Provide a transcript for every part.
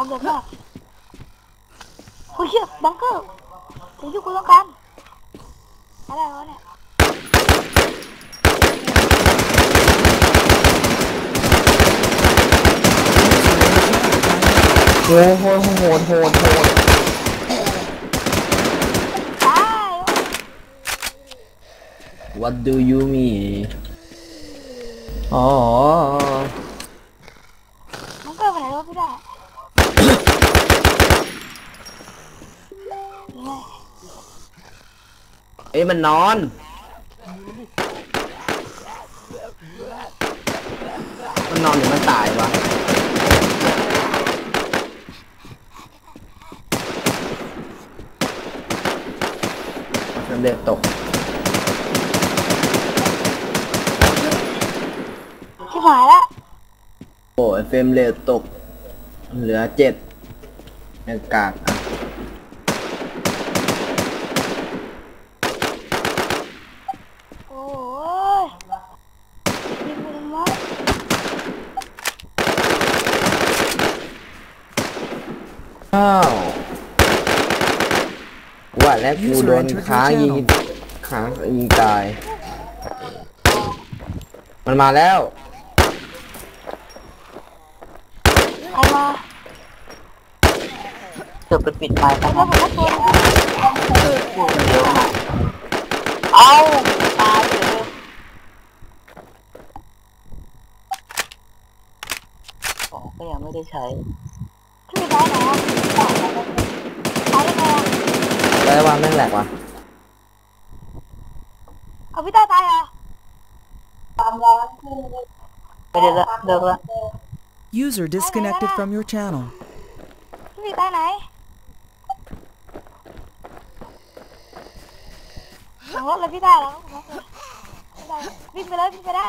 เดือดมากโอ้ยเชี่ยบังเกอร์ถึงที่คุณต้องการอะไรวะเนี่ย โอ้โหโหดโหดโหด ตาย What do you mean อ๋อ เอ้ยมันนอน มันนอนหรือมันตายวะมันเด็กตกชิบหายละ โอ้ยเฟรมเรทตก เหลือเจ็ดยังกากอะ โอ้ย ยิงไปทำไมอ้าวว่าแล้วกูโดนค้างยิงค้างยิงตาย มันมาแล้วใครมาเธอไปปิดไมค์ใครกันมานะผมก็ตัวนึงพูดเยอะมากเอ้าตายเลย ก็ยังไม่ได้ใช้ ช่วยได้ไหนอ่ะตายได้ไงอ่ะ แล้วว่าแม่งแหลกว่ะ เอาพี่ต้าตายเหรอ ไม่ได้ละเลิกละ User disconnected from your channel. พี่ตายไหนหลังรถเลยพี่ต้าหลังรถเลยพี่ต้าวิ่งไปเลยวิ่งไปได้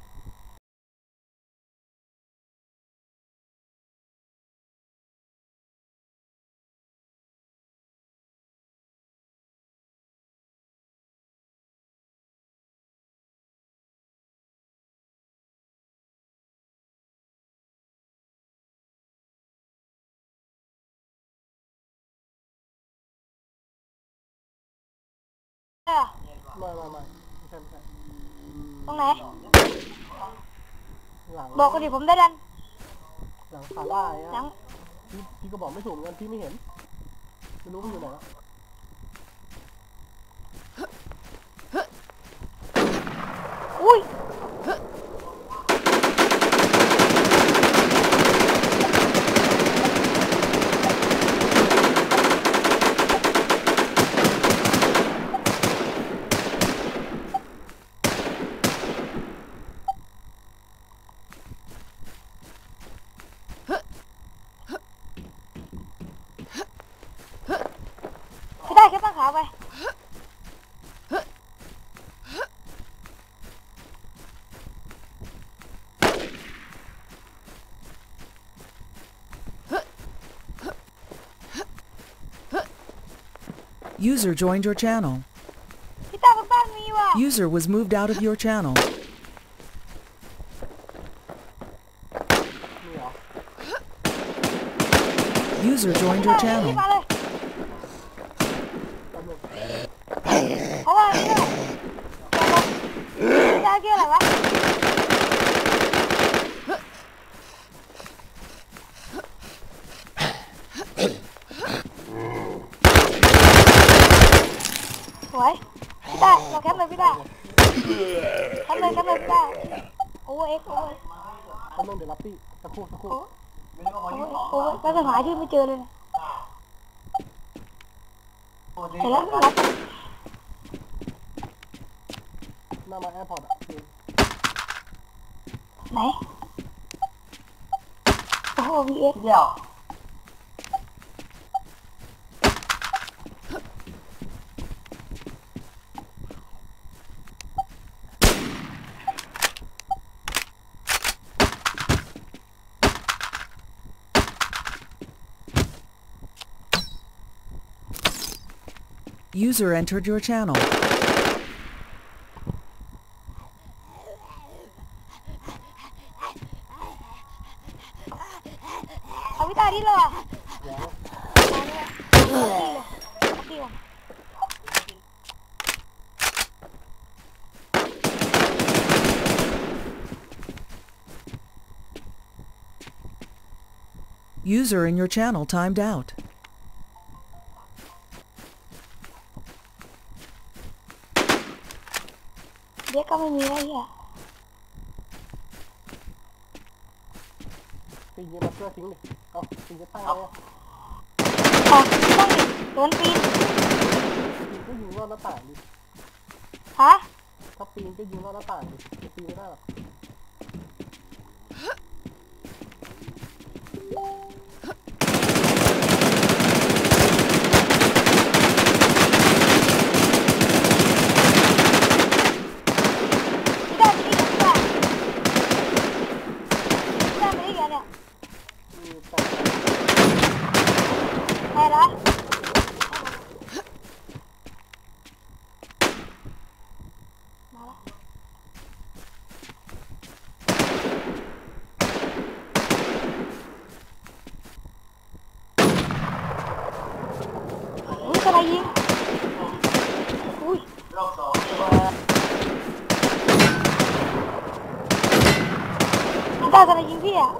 มีไหมพี่ต้าดูแล้วดูหลังฝรั่งเออไม่ไม่ไม่ไม่ใช่ไม่ใช่ตรงไหน หลังบอกกันดิผมได้ดัน หลังฝาล่าหลัเนี่ยงพี่พี่ก็บอกไม่ถูกเหมือนกันพี่ไม่เห็นไม่รู้มันอยู่ไหนละอุ้ย pháo về User joined your channel. User was moved out of your channel. User joined your channel. Cảm ơn, cảm ơn ba Ôi oh ôi. Cảm ơn để lặp đi. Tao khô, tao khô Ôi, ôi, bác phải hỏi chứ mới chưa đây nè Thế lắm, lắm Nào mà airport ạ. Này. Ôi, bị ép. Dạo User entered your channel. User in your channel timed out. ไม่มีแล้วเฮียปีนยิงมาเพื่อทิ้งดิเอาปีนจะตั้งไว้อะอ๋อต้องดิโดนปีนปีนก็ยิงรอดหน้าต่างดิฮะถ้าปีนก็ยิงรอดหน้าต่างดิจะปีนไม่ได้หรอก Các 金币啊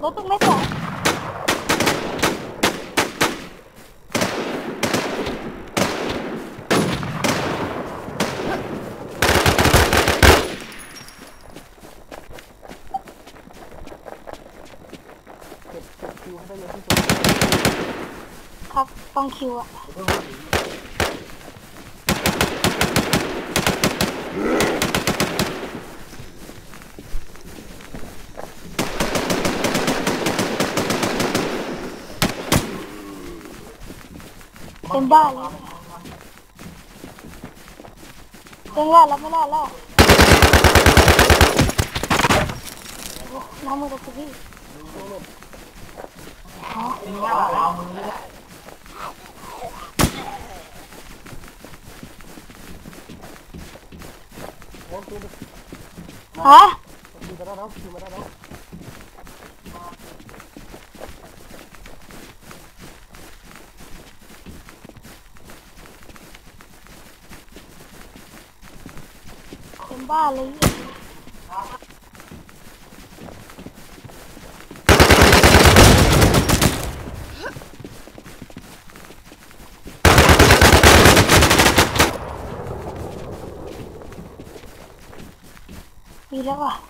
có thể. คิวให้ได้เยอะที่สุดครับต้องคิวอะเต็มบ้านเลยเต็มรอดแล้วไม่รอดแล้วน้ำมือตะกี้อ๋อ โอ้ปีนดิ ฮะปีนมาได้แล้วปีนมาได้แล้วเต็มบ้านเลย いるわ。